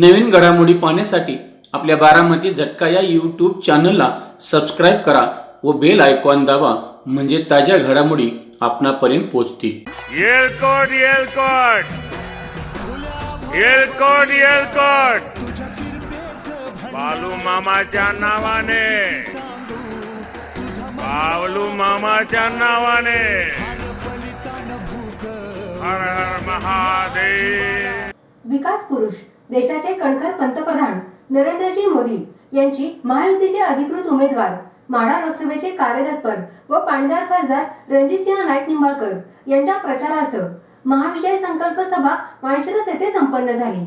नवीन घडामोडी पाहण्यासाठी आपल्या बारामती झटका या यूट्यूब चॅनलला सबस्क्राईब करा व बेल आयकॉन दाबा म्हणजे ताज्या घडामोडी आपणापर्यंत पोहोचतील. येलकोट येलकोट येलकोट येलकोट बालू मामाच्या नावाने. बालू मामाच्या नावाने. हर हर महादेव. विकास पुरुष देशाचे कणखर पंतप्रधान नरेंद्रजी मोदी यांची महायुतीचे अधिकृत उमेदवार माढा लोकसभेचे कार्यतत्पर व पाणीदार खासदार रणजितसिंह नाईक निंबाळकर यांच्या प्रचारार्थ महाविजय संकल्प सभा माळशिरस येथे संपन्न झाली.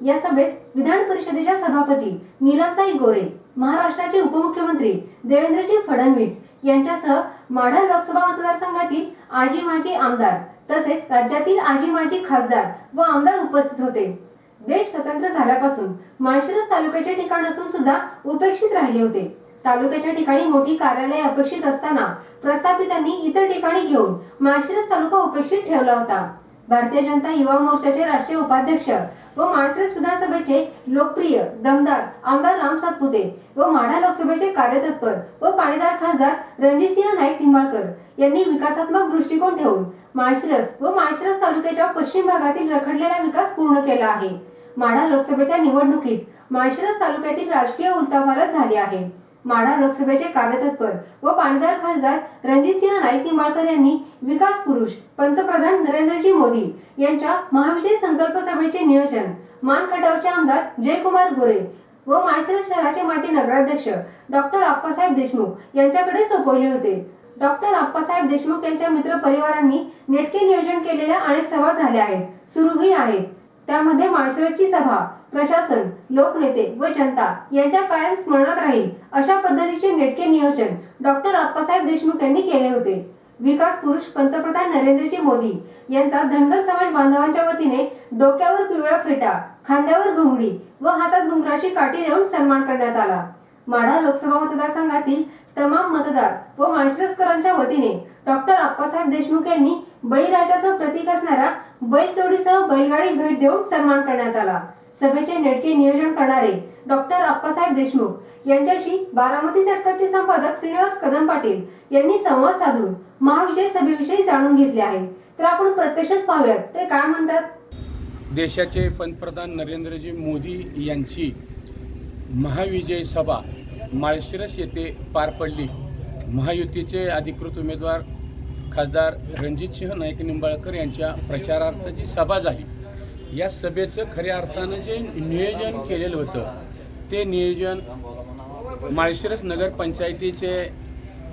या सभेस विधान परिषदेच्या सभापती नीलमताई गोरे महाराष्ट्राचे उपमुख्यमंत्री देवेंद्रजी फडणवीस यांच्यासह माढा लोकसभा मतदारसंघातील आजी माजी आमदार तसेच राज्यातील आजी माजी खासदार व आमदार उपस्थित होते. देश स्वतंत्र झाल्यापासून माळशिरस तालुक्याचे ठिकाण असून सुद्धा उपेक्षित राहिले होते. तालुक्याच्या ठिकाणी मोठी कार्यालय अपेक्षित असताना प्रस्थापितांनी इतर ठिकाणी घेऊन माळशिरस तालुका उपेक्षित ठेवला होता. भारतीय जनता युवा मोर्चाचे राष्ट्रीय उपाध्यक्ष व माळशिरस विधानसभेचे लोकप्रिय दमदार आमदार राम सातपुते व माढा लोकसभेचे कार्यतत्पर व पाणीदार खासदार रणजितसिंह नाईक निंबाळकर यांनी विकासात्मक दृष्टिकोन ठेवून माळशिरस व माळशिरस तालुक्याच्या पश्चिम भागातील रखडलेला विकास पूर्ण केला आहे. माढा लोकसभेच्या निवडणुकीत माळशिरस तालुक्यातील राजकीय उलथापालथ झाली आहे. माढा लोकसभेचे कार्यतत्पर व पाणीदार खासदार रणजितसिंह नाईक निंबाळकर यांनी विकास पुरुष पंतप्रधान नरेंद्रजी मोदी यांच्या महाविजय संकल्प सभेचे नियोजन मान खटावचे आमदार जयकुमार गोरे व माळशिरस शहराचे माजी नगराध्यक्ष डॉक्टर आप्पासाहेब देशमुख यांच्याकडे सोपवले होते. डॉक्टर आप्पासाहेब देशमुख यांच्या मित्र परिवारांनी नेटके नियोजन केलेल्या अनेक सभा झाल्या आहेत. सुरूही आहेत. त्यामध्ये माळशिरसची सभा प्रशासन लोकनेते व जनता यांच्या कायम स्मरणात राहील अशा पद्धतीचे नेटके नियोजन डॉक्टर आप्पासाहेब देशमुख यांनी केले होते. विकास पुरुष पंतप्रधान नरेंद्रजी मोदी यांचा धनगर समाज बांधवांच्या वतीने डोक्यावर पिवळा फेटा खांद्यावर घुंगडी व हातात घुंगराची काठी देऊन सन्मान करण्यात आला. माढा लोकसभा मतदारसंघातील तमाम मतदार व माळशिरसकरांच्या वतीने डॉक्टर आप्पासाहेब देशमुख यांनी बळीराजाचं प्रतीक असणाऱ्या बैलचोडीसह बैलगाडी भेट देऊन सन्मान करण्यात आला. सभेचे नेटके नियोजन करणारे डॉक्टर अप्पासाहेब देशमुख यांच्याशी बारामती सरकारचे संपादक श्रीनिवास कदम पाटील यांनी संवाद साधून महाविजय सभेविषयी जाणून घेतले आहे. तर आपण प्रत्यक्षच पाहूयात ते काय म्हणतात? देशाचे पंतप्रधान नरेंद्रजी मोदी यांची महाविजय सभा माळशिरस येथे पार पडली. महायुतीचे अधिकृत उमेदवार खासदार रणजितसिंह नाईक निंबाळकर यांच्या प्रचारार्थ जी सभा झाली या सभेचं खऱ्या अर्थानं जे नियोजन केलेलं होतं ते नियोजन माळशिरस नगरपंचायतीचे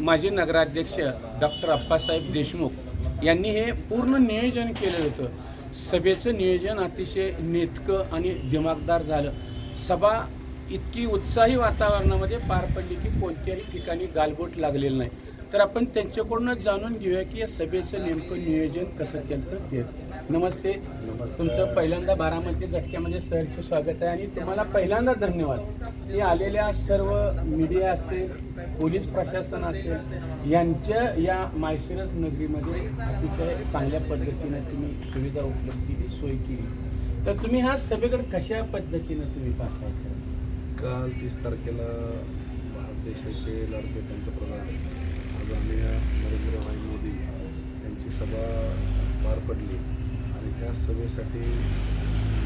माजी नगराध्यक्ष डॉक्टर अप्पासाहेब देशमुख यांनी हे पूर्ण नियोजन केलेलं होतं. सभेचं नियोजन अतिशय नेतकं आणि दिमागदार झालं. सभा इतकी उत्साही वातावरणामध्ये पार पडली की कोणत्याही ठिकाणी गालबोट लागलेलं नाही. तर आपण त्यांच्याकडूनच जाणून घेऊया की या सभेचं नेमकं नियोजन कसं केलं तर ते. नमस्ते. तुमचं पहिल्यांदा बारामती झटक्यामध्ये सहर्ष स्वागत आहे आणि तुम्हाला पहिल्यांदा धन्यवाद. की आलेल्या सर्व मीडिया असतील पोलीस प्रशासन असेल यांच्या या माळशिरस नगरीमध्ये अतिशय चांगल्या पद्धतीनं तुम्ही सुविधा उपलब्ध केली सोय केली. तर तुम्ही ह्या सभेकडे कशा पद्धतीनं तुम्ही पाहताय? काल तीस तारखेला भारत देशाचे लाडके पंतप्रधान आदरणीय नरेंद्रभाई मोदी यांची सभा पार पडली. आणि त्या सभेसाठी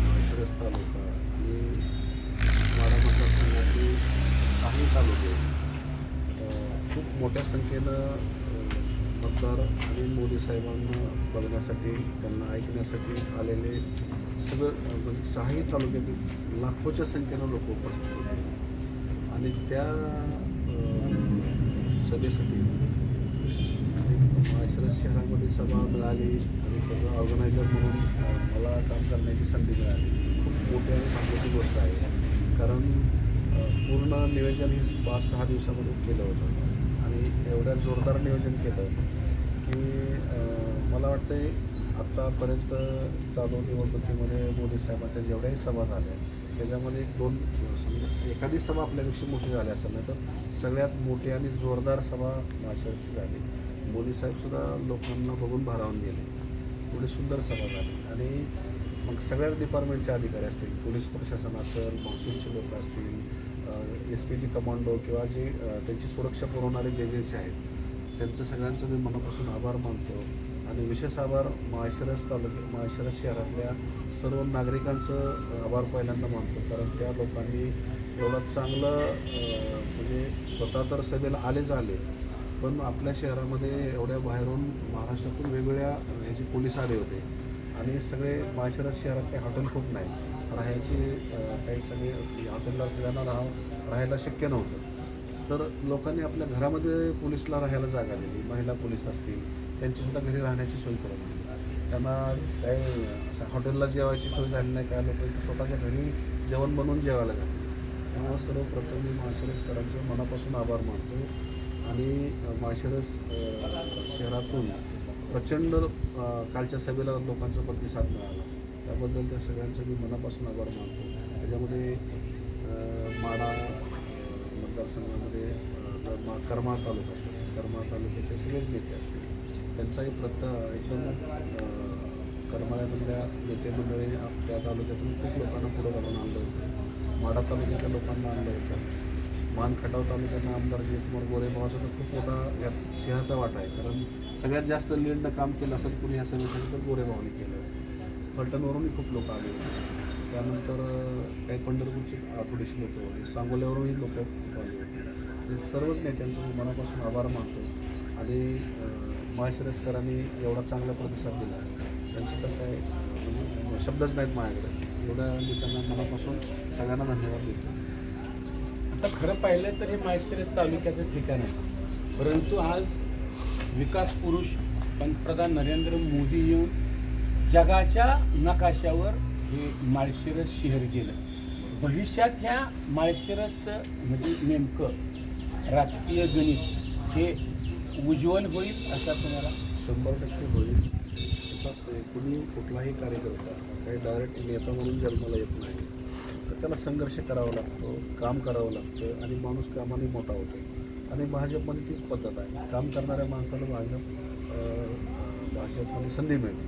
माळशिरस तालुका आणि माडा मतदारसंघाचे काही तालुके खूप मोठ्या संख्येनं मतदार आणि मोदी साहेबांना बघण्यासाठी त्यांना ऐकण्यासाठी आलेले सगळं म्हणजे सहाही तालुक्यातील लाखोच्या संख्येनं लोक उपस्थित होते. आणि त्या सभेसाठी माळशिरस शहरामध्ये सभा मिळाली आणि त्याचा ऑर्गनायझर म्हणून मला काम करण्याची संधी मिळाली. खूप मोठी आणि महत्त्वाची गोष्ट आहे. कारण पूर्ण नियोजन हे पाच सहा दिवसामध्ये केलं होतं. आणि एवढ्या जोरदार नियोजन केलं की मला वाटतं आत्तापर्यंत चालू निवडणुकीमध्ये मोदी साहेबांच्या जेवढ्याही सभा झाल्या त्याच्यामध्ये एक दोन समजा एखादी सभा आपल्यापेक्षा मोठी झाली असेल नाही तर सगळ्यात मोठी आणि जोरदार सभा माळशिरसची झाली. मोदी साहेबसुद्धा लोकांना बघून भारावून गेले. एवढी सुंदर सभा झाली. आणि मग सगळ्याच डिपार्टमेंटचे अधिकारी असतील पोलीस प्रशासन असेल महसूलचे लोक असतील एस पीची कमांडो किंवा जे त्यांची सुरक्षा पुरवणारे जे एजन्सी आहेत त्यांचं सगळ्यांचं मी मनापासून आभार मानतो. आणि विशेष आभार माळशिरस तालुक्या माळशिरस शहरातल्या सर्व नागरिकांचं आभार पहिल्यांदा मानतो. कारण त्या लोकांनी एवढं चांगलं म्हणजे स्वतः तर सभेला आलेच आले पण आपल्या शहरामध्ये एवढ्या बाहेरून महाराष्ट्रातून वेगवेगळ्या ह्याचे पोलीस आले होते. आणि सगळे माळशिरस शहरात काही हॉटेल खूप नाही राहायची काही सगळे हॉटेलला सगळ्यांना राहा राहायला शक्य नव्हतं. तर लोकांनी आपल्या घरामध्ये पोलीसला राहायला जागा दिली. महिला पोलीस असतील त्यांचीसुद्धा घरी राहण्याची सोय करून दिली त्यांना काही असं हॉटेलला जेवायची सोय झाली नाही काय लोक स्वतःच्या घरी जेवण बनवून जेवायला जातात. त्यामुळं सर्वप्रथम मी माळशिरसकरांचं मनापासून आभार मानतो. आणि माळशिरस शहरातून प्रचंड कालच्या सभेला लोकांचा प्रतिसाद मिळाला. त्याबद्दल त्या सगळ्यांचं मी मनापासून आभार मानतो. त्याच्यामध्ये माडा मतदारसंघामध्ये कर्मा तालुका असेल कर्मा तालुक्याचे सगळेच नेते असतील. त्यांचाही प्रत एकदम अ, करमाळ्यामधल्या नेते मंडळी त्या तालुक्यातून खूप लोकांना पुढं घालून आणलं होतं. माडा तालुक्यातल्या लोकांना आणलं होतं. मान खटाव तालुक्यातनं आमदार जयकुमार गोरे भावाचा तर खूप मोठा यात सिंहाचा वाटा आहे. कारण सगळ्यात जास्त लीडनं काम केलं असेल कुणी या सभेसाठी तर गोरे भावाने केलं. फलटणवरूनही खूप लोक आले होते. त्यानंतर काही पंढरपूरची थोडीशी लोकं होती. सांगोल्यावरूनही लोक खूप आली होती. सर्वच नेत्यांचं मनापासून आभार मानतो. आणि माळशिरसकरांनी एवढा चांगला प्रतिसाद दिला. त्यांचं तर काय म्हणजे शब्दच नाहीत माझ्याकडे. एवढ्या मी त्यांना मनापासून सगळ्यांना धन्यवाद देतो. आता खरं पाहिलं तर हे माळशिरस तालुक्याचं ठिकाण आहे. परंतु आज विकास पुरुष पंतप्रधान नरेंद्र मोदी येऊन जगाच्या नकाशावर हे माळशिरस शहर गेलं. भविष्यात ह्या माळशिरसचं म्हणजे नेमकं राजकीय गणित हे उज्ज्वल होईल असा तुम्हाला? शंभर टक्के होईल. असं असतं कुणी कुठलाही कार्यकर्ता काही डायरेक्ट नेता म्हणून जन्माला येत नाही. तर त्याला संघर्ष करावा लागतो काम करावं लागतं आणि माणूस कामाने मोठा होतो. आणि भाजपमध्ये तीच पद्धत आहे. काम करणाऱ्या माणसाला भाजप भाजपमध्ये संधी मिळते.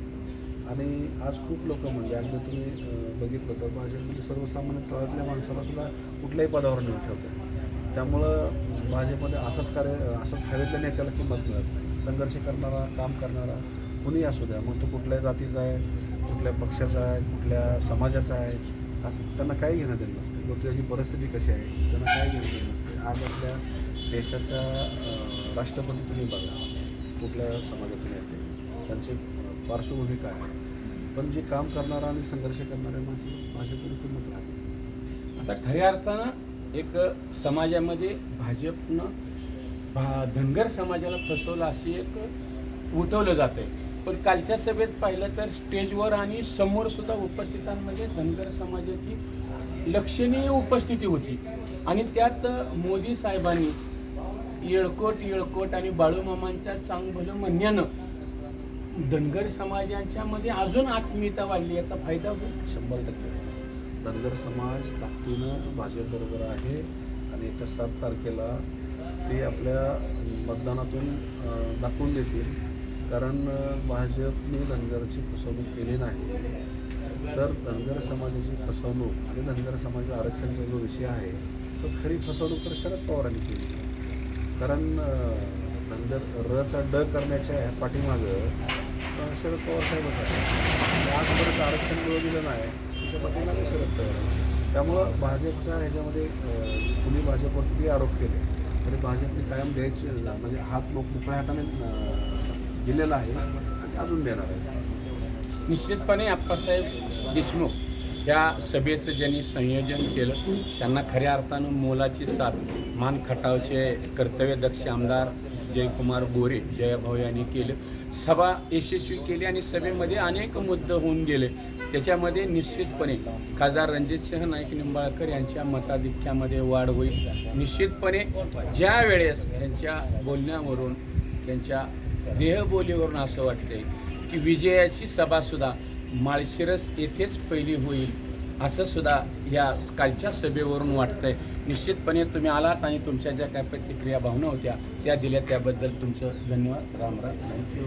आणि आज खूप लोक म्हणजे अगदी तुम्ही बघितलं तर भाजपमध्ये सर्वसामान्य तळातल्या माणसाला सुद्धा कुठल्याही पदावर नेऊन ठेवतात त्यामुळं भाजपमध्ये असंच कार्य असंच हवेतल्या नेत्याला किंमत मिळत नाही. संघर्ष करणारा काम करणारा कुणी असू द्या मग तो कुठल्या जातीचा आहे कुठल्या पक्षाचा आहे कुठल्या समाजाचा आहे असं त्यांना काही घेणं देणं नसते. मग त्याची परिस्थिती कशी आहे त्यांना काही घेणं देणं नसते. आज आपल्या देशाच्या राष्ट्रपती तुम्ही बघा कुठल्या समाजातून येते त्यांची पार्श्वभूमी काय आहे. पण जे काम करणारा आणि संघर्ष करणाऱ्या माणसं भाजपमध्ये किंमत राहते. आता खऱ्या अर्थानं एक समाजामध्ये भाजपनं भा धनगर समाजाला फसवलं अशी एक उठवलं जाते पण कालच्या सभेत पाहिलं तर स्टेजवर आणि समोर सुद्धा उपस्थितांमध्ये धनगर समाजाची लक्षणीय उपस्थिती होती. आणि त्यात मोदी साहेबांनी येळकोट येळकोट आणि बाळूमामांच्या चांगभलं म्हणण्यानं धनगर समाजाच्यामध्ये अजून आत्मीयता वाढली याचा फायदा होईल. शंभर टक्के. धनगर समाज ताकदीनं भाजपबरोबर आहे आणि येत्या सात तारखेला ते आपल्या मतदानातून दाखवून देतील. कारण भाजपने धनगरची फसवणूक केली नाही. तर धनगर समाजाची फसवणूक आणि धनगर समाज आरक्षणाचा जो विषय आहे तो खरी फसवणूक तर शरद पवारांनी केली. कारण धनगर रचा ड करण्याच्या पाठीमागं शरद पवार साहेबच आहे आजपर्यंत आरक्षण मिळवलेलं दिलं नाही. राष्ट्रपतींना पाठीमागे शरद पवार त्यामुळं भाजपच्या ह्याच्यामध्ये कुणी भाजपवरती आरोप केले तरी भाजपने कायम द्यायचे म्हणजे हात लोक मोकळ्या हाताने दिलेला आहे आणि अजून देणार आहे. निश्चितपणे आप्पासाहेब देशमुख या सभेचं ज्यांनी संयोजन केलं त्यांना खऱ्या अर्थानं मोलाची साथ मान खटावचे कर्तव्यदक्ष आमदार जयकुमार गोरे जयाभाऊ यांनी केलं. सभा यशस्वी केली आणि सभेमध्ये अनेक मुद्दे होऊन गेले. त्याच्यामध्ये निश्चितपणे खासदार रणजितसिंह नाईक निंबाळकर यांच्या मताधिक्यामध्ये वाढ होईल. निश्चितपणे ज्या वेळेस यांच्या बोलण्यावरून त्यांच्या देहबोलीवरून असं वाटतंय की विजयाची सभासुद्धा माळशिरस येथेच पहिली होईल. असं सुद्धा या कालच्या सभेवरून वाटतंय. निश्चितपणे तुम्ही आलात आणि तुमच्या ज्या काय प्रतिक्रिया भावना होत्या त्या दिल्या. त्याबद्दल तुमचं धन्यवाद. राम राम. थँक्यू